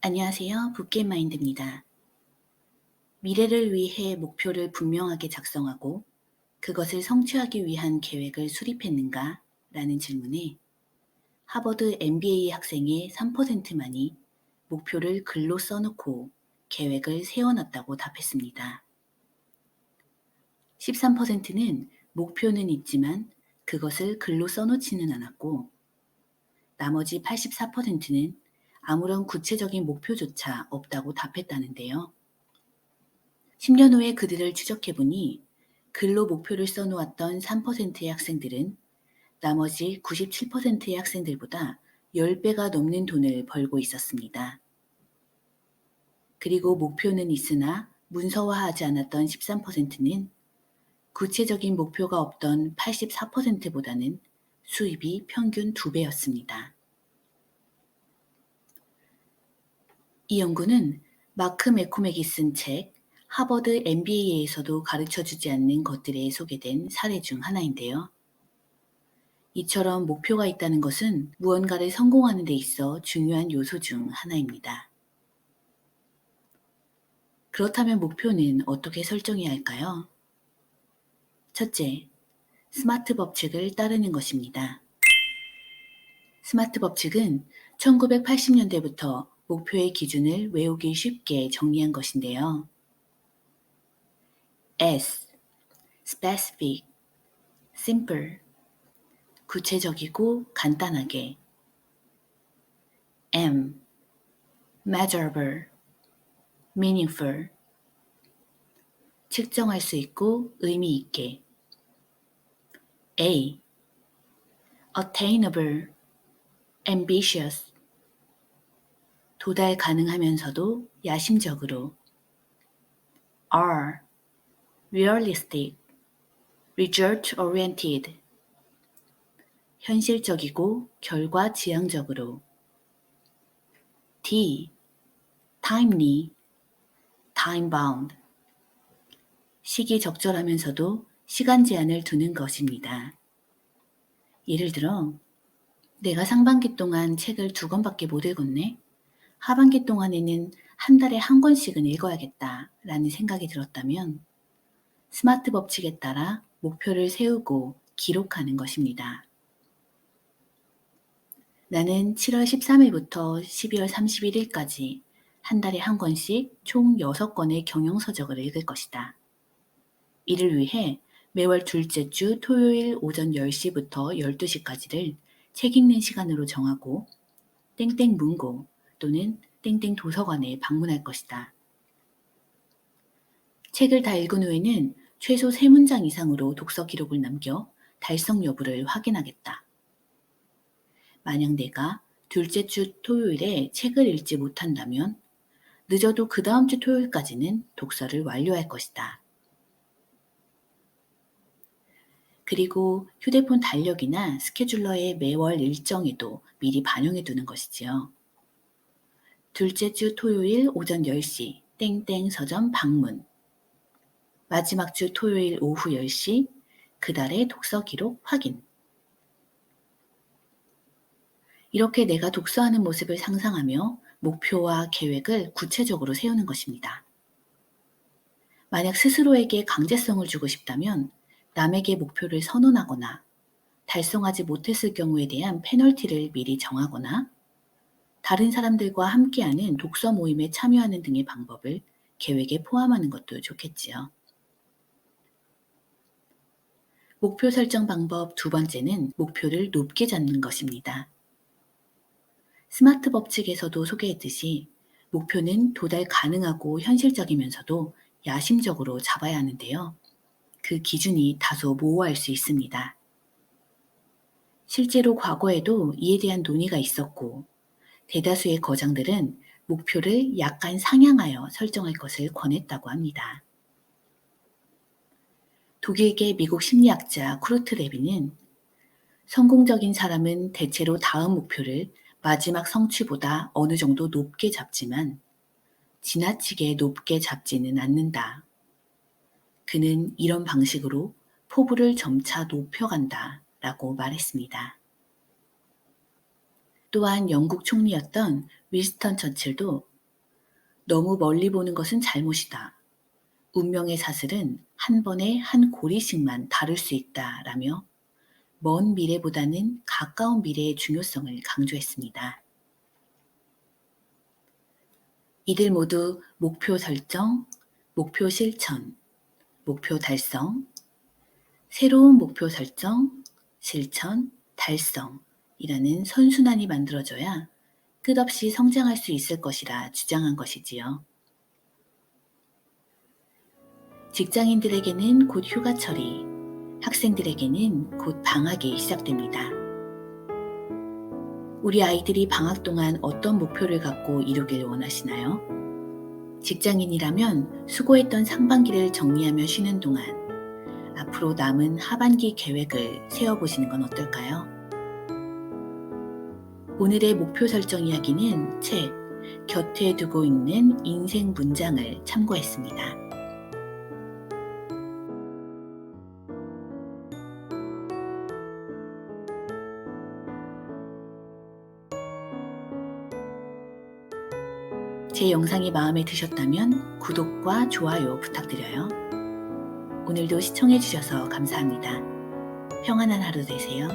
안녕하세요. 붓게마인드입니다. 미래를 위해 목표를 분명하게 작성하고 그것을 성취하기 위한 계획을 수립했는가? 라는 질문에 하버드 MBA 학생의 3%만이 목표를 글로 써놓고 계획을 세워놨다고 답했습니다. 13%는 목표는 있지만 그것을 글로 써놓지는 않았고 나머지 84%는 아무런 구체적인 목표조차 없다고 답했다는데요. 10년 후에 그들을 추적해보니 글로 목표를 써놓았던 3%의 학생들은 나머지 97%의 학생들보다 10배가 넘는 돈을 벌고 있었습니다. 그리고 목표는 있으나 문서화하지 않았던 13%는 구체적인 목표가 없던 84%보다는 수입이 평균 2배였습니다. 이 연구는 마크 매코맥이 쓴 책 하버드 MBA에서도 가르쳐 주지 않는 것들에 소개된 사례 중 하나인데요. 이처럼 목표가 있다는 것은 무언가를 성공하는 데 있어 중요한 요소 중 하나입니다. 그렇다면 목표는 어떻게 설정해야 할까요? 첫째, 스마트 법칙을 따르는 것입니다. 스마트 법칙은 1980년대부터 목표의 기준을 외우기 쉽게 정리한 것인데요. S. specific, simple, 구체적이고 간단하게. M. measurable, meaningful, 측정할 수 있고 의미 있게. A. attainable, ambitious, 도달 가능하면서도 야심적으로 R. realistic, result oriented 현실적이고 결과 지향적으로 T. timely, time bound 시기 적절하면서도 시간 제한을 두는 것입니다. 예를 들어 내가 상반기 동안 책을 두 권밖에 못 읽었네. 하반기 동안에는 한 달에 한 권씩은 읽어야겠다 라는 생각이 들었다면 스마트 법칙에 따라 목표를 세우고 기록하는 것입니다. 나는 7월 13일부터 12월 31일까지 한 달에 한 권씩 총 6권의 경영서적을 읽을 것이다. 이를 위해 매월 둘째 주 토요일 오전 10시부터 12시까지를 책 읽는 시간으로 정하고 땡땡 문고 또는 땡땡 도서관에 방문할 것이다. 책을 다 읽은 후에는 최소 3문장 이상으로 독서 기록을 남겨 달성 여부를 확인하겠다. 만약 내가 둘째 주 토요일에 책을 읽지 못한다면 늦어도 그 다음 주 토요일까지는 독서를 완료할 것이다. 그리고 휴대폰 달력이나 스케줄러의 매월 일정에도 미리 반영해 두는 것이지요. 둘째 주 토요일 오전 10시 땡땡 서점 방문 마지막 주 토요일 오후 10시 그달의 독서 기록 확인 이렇게 내가 독서하는 모습을 상상하며 목표와 계획을 구체적으로 세우는 것입니다. 만약 스스로에게 강제성을 주고 싶다면 남에게 목표를 선언하거나 달성하지 못했을 경우에 대한 페널티를 미리 정하거나 다른 사람들과 함께하는 독서 모임에 참여하는 등의 방법을 계획에 포함하는 것도 좋겠지요. 목표 설정 방법 두 번째는 목표를 높게 잡는 것입니다. 스마트 법칙에서도 소개했듯이 목표는 도달 가능하고 현실적이면서도 야심적으로 잡아야 하는데요. 그 기준이 다소 모호할 수 있습니다. 실제로 과거에도 이에 대한 논의가 있었고 대다수의 거장들은 목표를 약간 상향하여 설정할 것을 권했다고 합니다. 독일계 미국 심리학자 쿠르트 레비는 성공적인 사람은 대체로 다음 목표를 마지막 성취보다 어느 정도 높게 잡지만 지나치게 높게 잡지는 않는다. 그는 이런 방식으로 포부를 점차 높여간다 라고 말했습니다. 또한 영국 총리였던 윌스턴 처칠도 너무 멀리 보는 것은 잘못이다. 운명의 사슬은 한 번에 한 고리씩만 다룰 수 있다. 라며 먼 미래보다는 가까운 미래의 중요성을 강조했습니다. 이들 모두 목표 설정, 목표 실천, 목표 달성, 새로운 목표 설정, 실천, 달성 이라는 선순환이 만들어져야 끝없이 성장할 수 있을 것이라 주장한 것이지요. 직장인들에게는 곧 휴가철이, 학생들에게는 곧 방학이 시작됩니다. 우리 아이들이 방학 동안 어떤 목표를 갖고 이루길 원하시나요? 직장인이라면 수고했던 상반기를 정리하며 쉬는 동안 앞으로 남은 하반기 계획을 세워보시는 건 어떨까요? 오늘의 목표 설정 이야기는 책 곁에 두고 읽는 인생 문장을 참고했습니다. 제 영상이 마음에 드셨다면 구독과 좋아요 부탁드려요. 오늘도 시청해주셔서 감사합니다. 평안한 하루 되세요.